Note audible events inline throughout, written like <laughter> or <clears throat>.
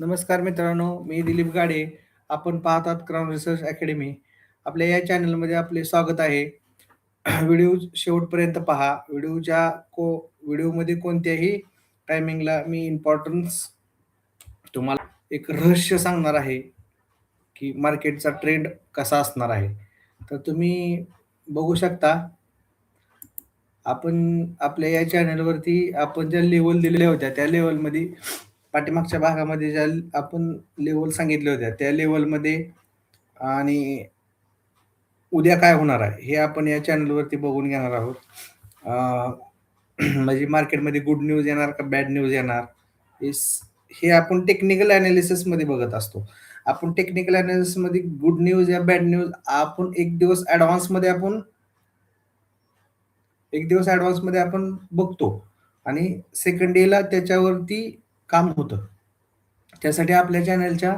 नमस्कार मित्रांनो मी दिलीप गाडे. आपण पाहतात क्राऊन रिसर्च अकॅडमी आपल्या या चॅनलमध्ये आपले स्वागत आहे. <clears throat> व्हिडिओ शेवटपर्यंत पहा. व्हिडिओच्या को व्हिडिओमध्ये कोणत्याही टायमिंगला मी इम्पॉर्टन्स तुम्हाला एक रहस्य सांगणार आहे की मार्केटचा ट्रेंड कसा असणार आहे. तर तुम्ही बघू शकता आपण आपल्या या चॅनलवरती आपण ज्या लेवल दिलेल्या होत्या त्या लेवलमध्ये पाठीमागच्या भागामध्ये ज्या आपण लेवल सांगितल्या होत्या त्या लेवलमध्ये आणि उद्या काय होणार आहे हे आपण या चॅनलवरती बघून घेणार आहोत. <clears throat> म्हणजे मार्केटमध्ये गुड न्यूज येणार का बॅड न्यूज येणार हे हे आपण टेक्निकल अनालिसिसमध्ये बघत असतो. आपण टेक्निकल अनालिसिसमध्ये गुड न्यूज या बॅड न्यूज आपण एक दिवस ॲडव्हान्समध्ये आपण एक दिवस ॲडव्हान्समध्ये आपण बघतो. आणि सेकंड डेला त्याच्यावरती काम होतं. त्यासाठी आपल्या चॅनलच्या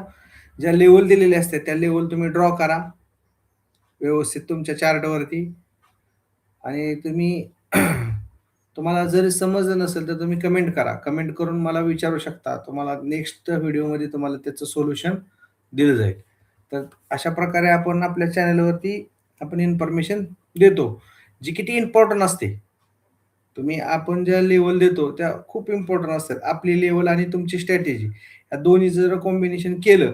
ज्या लेवल दिलेल्या असतात त्या लेवल तुम्ही ड्रॉ करा. व्यवस्थित तुमच्या चार्टवरती आणि तुम्ही <clears throat> तुम्हाला जर समजलं नसेल तर तुम्ही कमेंट करा. कमेंट करून मला विचारू शकता. तुम्हाला नेक्स्ट व्हिडिओमध्ये तुम्हाला त्याचं सोल्युशन दिलं जाईल. तर अशा प्रकारे आपण आपल्या चॅनलवरती आपण इन्फॉर्मेशन देतो. जी किती इम्पॉर्टंट असते तुम्ही आपण ज्या लेवल देतो त्या खूप इम्पॉर्टंट असतात. आपली लेवल आणि तुमची स्ट्रॅटेजी या दोन्ही जर कॉम्बिनेशन केलं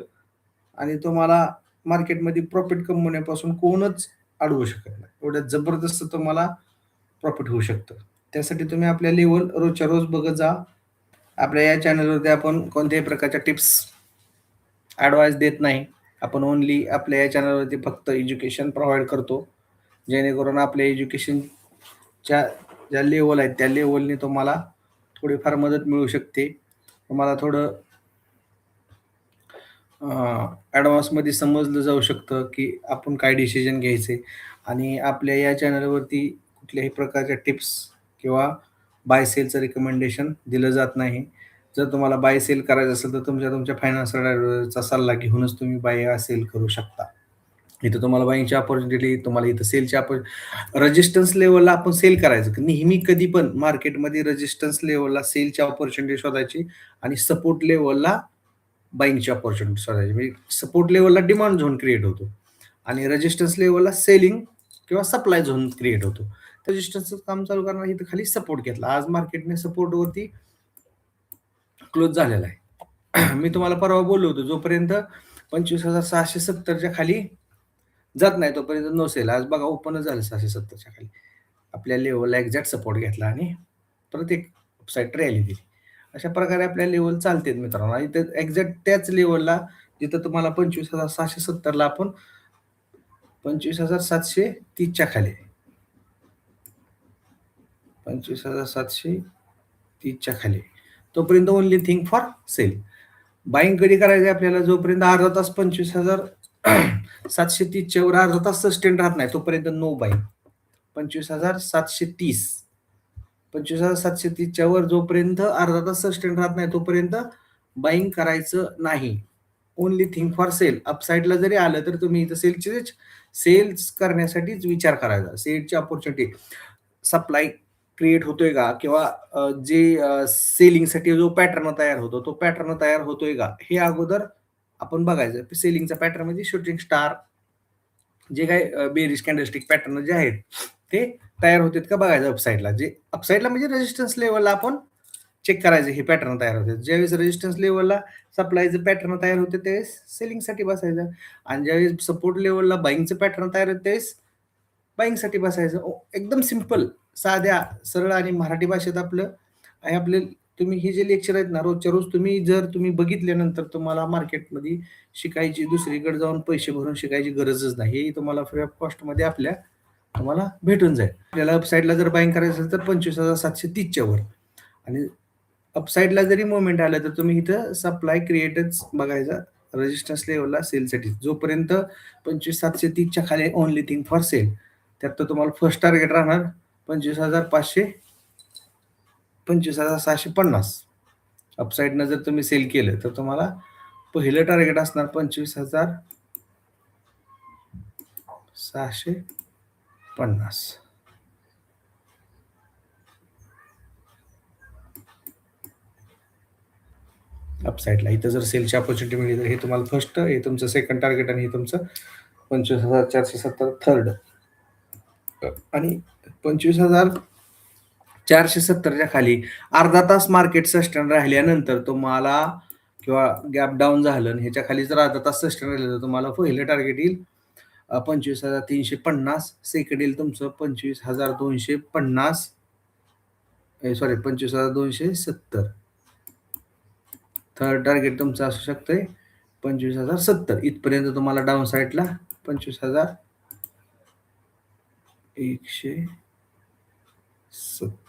आणि तुम्हाला मार्केटमध्ये प्रॉफिट कमवण्यापासून कोणच अडवू शकत नाही. एवढ्या जबरदस्त तुम्हाला प्रॉफिट होऊ शकतं. त्यासाठी तुम्ही आपल्या लेवल रोजच्या रोज बघत जा. आपल्या या चॅनलवरती आपण कोणत्याही प्रकारच्या टिप्स ॲडवाईस देत नाही. आपण ओनली आपल्या या चॅनलवरती फक्त एज्युकेशन प्रोव्हाइड करतो. जेणेकरून आपल्या एज्युकेशनच्या ज्या लेवल आहेत त्या लेवलने तुम्हाला थोडीफार मदत मिळू शकते. तुम्हाला थोडं ॲडव्हान्समध्ये समजलं जाऊ शकतं की आपण काय डिसिजन घ्यायचे. आणि आपल्या या चॅनलवरती कुठल्याही प्रकारच्या टिप्स किंवा बाय सेलचं रिकमेंडेशन दिलं जात नाही. जर तुम्हाला बाय सेल करायचं असेल तर तुमच्या तुमच्या फायनान्स ॲडवायझरचा सल्ला घेऊनच तुम्ही बाय सेल करू शकता. इथं तुम्हाला बाईंची ऑपॉर्च्युनिटी तुम्हाला इथं सेलची ऑपॉर्च्युनिटी रेजिस्टन्स लेवलला आपण सेल करायचं. नेहमी कधी पण मार्केटमध्ये रजिस्टन्स लेवलला सेलची ऑपॉर्च्युनिटी शोधायची आणि सपोर्ट लेवलला बाईंगची ऑपॉर्च्युनिटी शोधायची. म्हणजे सपोर्ट लेवलला डिमांड झोन क्रिएट होतो आणि रेजिस्टन्स लेवलला सेलिंग किंवा सप्लाय झोन क्रिएट होतो. रेजिस्टन्सचं काम चालू करणार इथं खाली सपोर्ट घेतला. आज मार्केटने सपोर्टवरती क्लोज झालेला आहे. <clears throat> मी तुम्हाला परवा बोललो होतो जोपर्यंत पंचवीस हजार सहाशे सत्तरच्या खाली जात नाही तोपर्यंत नसेल आज बघा ओपनच झालं सहाशे सत्तरच्या खाली. आपल्या लेवलला एक्झॅक्ट सपोर्ट घेतला आणि परत एक साईड रॅली दिली. अशा प्रकारे आपल्या लेवल चालतात मित्रांनो. आणि ते एक्झॅक्ट त्याच लेवलला जिथं तुम्हाला पंचवीस हजार सहाशे सत्तरला आपण पंचवीस हजार सातशे तीसच्या खाली. पंचवीस हजार सातशे तीसच्या खाली. तोपर्यंत only thing for sell buying कधी करायचं आपल्याला? जोपर्यंत अर्धा तास पंचवीस हजार सातशे तीसच्या वर अर्धा तास सस्टेन राहत नाही तोपर्यंत नो बाईंग पंचवीस हजार सातशे तीस. पंचवीस हजार सातशे तीसच्या वर जोपर्यंत अर्धा तास सस्टेन राहत नाही तोपर्यंत बाईंग करायचं नाही. ओनली थिंग फॉर सेल अपसाईडला जरी आलं तर तुम्ही इथं सेलचीच सेल्स करण्यासाठीच विचार करायचा. सेलची ऑपॉर्च्युनिटी सप्लाय क्रिएट होतोय का? किंवा जे सेलिंगसाठी जो पॅटर्न तयार होतो तो पॅटर्न तयार होतोय का? हे अगोदर आपण बघायचं सेलिंगचा पॅटर्न म्हणजे शूटिंग स्टार जे काय बेरिश कॅन्डलस्टिक पॅटर्न जे आहेत ते तयार होतात का बघायचं अपसाईडला जे अपसाईडला म्हणजे रेजिस्टन्स लेवलला आपण चेक करायचं हे पॅटर्न तयार होते ज्यावेळेस रेजिस्टन्स लेवलला सप्लायचं पॅटर्न तयार होते त्यावेळेस सेलिंगसाठी बसायचं. आणि ज्यावेळेस सपोर्ट लेवलला बाईंगचं पॅटर्न तयार होते त्यावेळेस बाईंगसाठी बसायचं. एकदम सिंपल साध्या सरळ आणि मराठी भाषेत आपलं आणि आपले तुम्ही हे जे लेक्चर आहेत ना रोजच्या रोज तुम्ही जर तुम्ही बघितल्यानंतर तुम्हाला मार्केटमध्ये शिकायची दुसरीकडे जाऊन पैसे भरून शिकायची गरजच नाही. हे तुम्हाला फ्री ऑफ कॉस्टमध्ये आपल्या तुम्हाला भेटून जाईल. आपल्याला अपसाईडला जर बाईंग करायचं असेल तर पंचवीस हजार सातशे तीसच्या वर. आणि अपसाईडला जरी मुवमेंट आलं तर तुम्ही इथं सप्लाय क्रिएटच बघायचा रजिस्टन्स लेवलला सेलसाठी जोपर्यंत पंचवीस सातशे तीसच्या खाली ओनली थिंग फॉर सेल त्यात तर तुम्हाला फर्स्ट टार्गेट राहणार पंचवीस हजार पाचशे पंचवीस हजार सहाशे पन्नास. अपसाईडनं जर तुम्ही सेल केलं तर तुम्हाला पहिलं टार्गेट असणार पंचवीस हजार सहाशे पन्नास. अपसाईडला इथं जर सेलची ऑपॉर्च्युनिटी मिळली तर हे तुम्हाला फर्स्ट हे तुमचं सेकंड टार्गेट आणि हे तुमचं पंचवीस हजार चारशे सत्तर थर्ड आणि पंचवीस हजार चारशे सत्तरच्या खाली. अर्धा तास मार्केट सस्टेन राहिल्यानंतर तुम्हाला किंवा गॅप डाऊन झालं आणि ह्याच्या खाली जर अर्धा तास सस्टेन राहिलं तर तुम्हाला पहिलं टार्गेट येईल पंचवीस हजार तीनशे पन्नास. सेकंड येईल तुमचं पंचवीस हजार दोनशे पन्नास. सॉरी पंचवीस हजार दोनशे सत्तर. थर्ड टार्गेट तुमचं असू शकतंय पंचवीस हजार सत्तर. इथपर्यंत तुम्हाला डाऊन साईडला पंचवीस हजार एकशे सत्तर.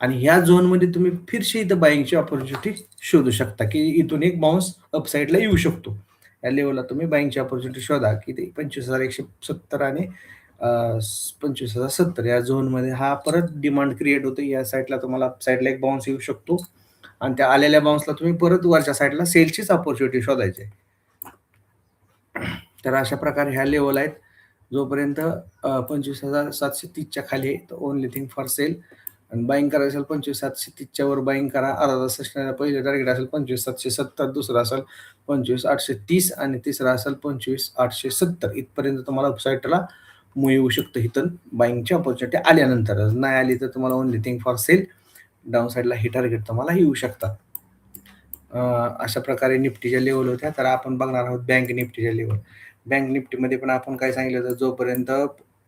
आणि ह्या झोनमध्ये तुम्ही फिरशी इथं बाईंगची ऑपॉर्च्युनिटी शोधू शकता की इथून एक बाउन्स अपसाईडला येऊ शकतो. या लेवलला तुम्ही बाईंगची ऑपॉर्च्युनिटी शोधा की ते पंचवीस हजार एकशे सत्तर आणि पंचवीस हजार सत्तर या झोनमध्ये हा परत डिमांड क्रिएट होतो. या साईडला तुम्हाला साईडला एक बाउन्स येऊ शकतो. आणि त्या आलेल्या बाउन्सला तुम्ही परत वरच्या साईडला सेलचीच ऑपॉर्च्युनिटी शोधायची आहे. तर अशा प्रकारे ह्या लेवल आहेत. जोपर्यंत पंचवीस हजार सातशे तीसच्या खाली आहे तर ओनली थिंग फॉर सेल आणि बाईंग करायचं असेल पंचवीस सातशे तीसच्या वर बाईंग करा. अर्धा तास पहिलं टार्गेट असेल पंचवीस सातशे सत्तर दुसरं असेल पंचवीस आठशे तीस आणि तिसरा असेल पंचवीस आठशे सत्तर. इथपर्यंत तुम्हाला वेबसाईटला मूव येऊ शकतं इथं बाईंगची ऑपॉर्च्युनिटी आल्यानंतर. नाही आली तर तुम्हाला only thing for sell down साईडला हे टार्गेट तुम्हाला येऊ शकतात. अशा प्रकारे निफ्टीच्या लेवल होत्या. तर आपण बघणार आहोत बँक निफ्टीच्या लेवल बँक निफ्टीमध्ये पण आपण काय सांगितलं तर जोपर्यंत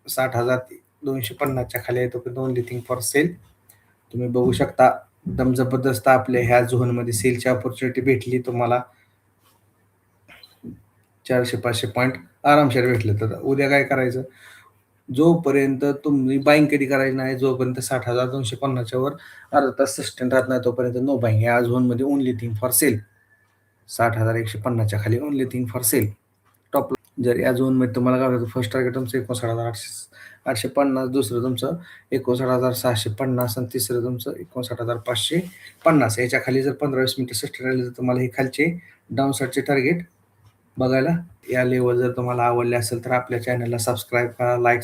साठ हजार दोनशे पन्नासच्या खाली आहे तोपर्यंत ओनली थिंग फॉर सेल तुम्ही बघू शकता एकदम जबरदस्त आपल्या ह्या झोनमध्ये सेलची ऑपॉर्च्युनिटी भेटली तुम्हाला. चारशे पाचशे पॉईंट आरामशीर भेटले तर. उद्या काय करायचं? जोपर्यंत तुम्ही बाईंग कधी करायची नाही जोपर्यंत साठ हजार दोनशे पन्नासच्या वर अर्धा तास सस्टेन राहत नाही तोपर्यंत नो बाईंग या झोनमध्ये ओनली थिंग फॉर सेल साठ हजार एकशे पन्नासच्या खाली ओनली थिंग फॉर सेल जर या झोनमध्ये तुम्हाला काय होतं फर्स्ट टार्गेट तुमचं एकोणसाठ हजार आठशे आठशे पन्नास दुसरं तुमचं एकोणसाठ हजार सहाशे पन्नास आणि तिसरं तुमचं एकोणसाठ हजार पाचशे पन्नास. याच्या खाली जर पंधरा वीस मिनटं सस्टेन राहिले तर तुम्हाला हे खालचे डाऊनसाईडचे टार्गेट बघायला या लेवल जर तुम्हाला आवडले असेल तर आपल्या चॅनलला सबस्क्राईब करा लाईक